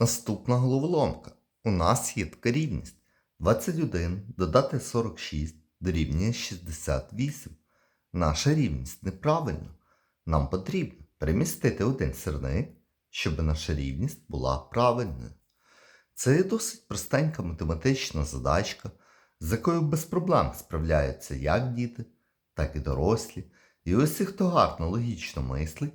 Наступна головоломка. У нас є така рівність. 21 додати 46 дорівнює 68. Наша рівність неправильна. Нам потрібно перемістити один сірник, щоб наша рівність була правильною. Це є досить простенька математична задачка, з якою без проблем справляються як діти, так і дорослі. І усі, хто гарно логічно мислить,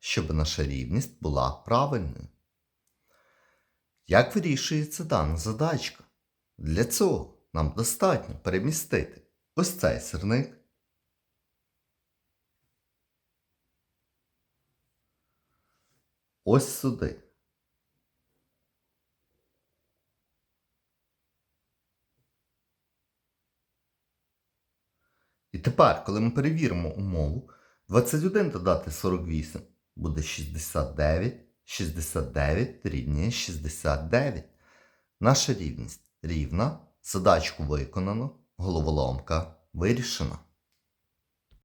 щоб наша рівність була правильною. Як вирішується дана задачка? Для цього нам достатньо перемістити ось цей сірник. Ось сюди. І тепер, коли ми перевіримо умову, 21 додати 48 буде 69, 69 рівнює 69. Наша рівність рівна, задачку виконано, головоломка вирішена.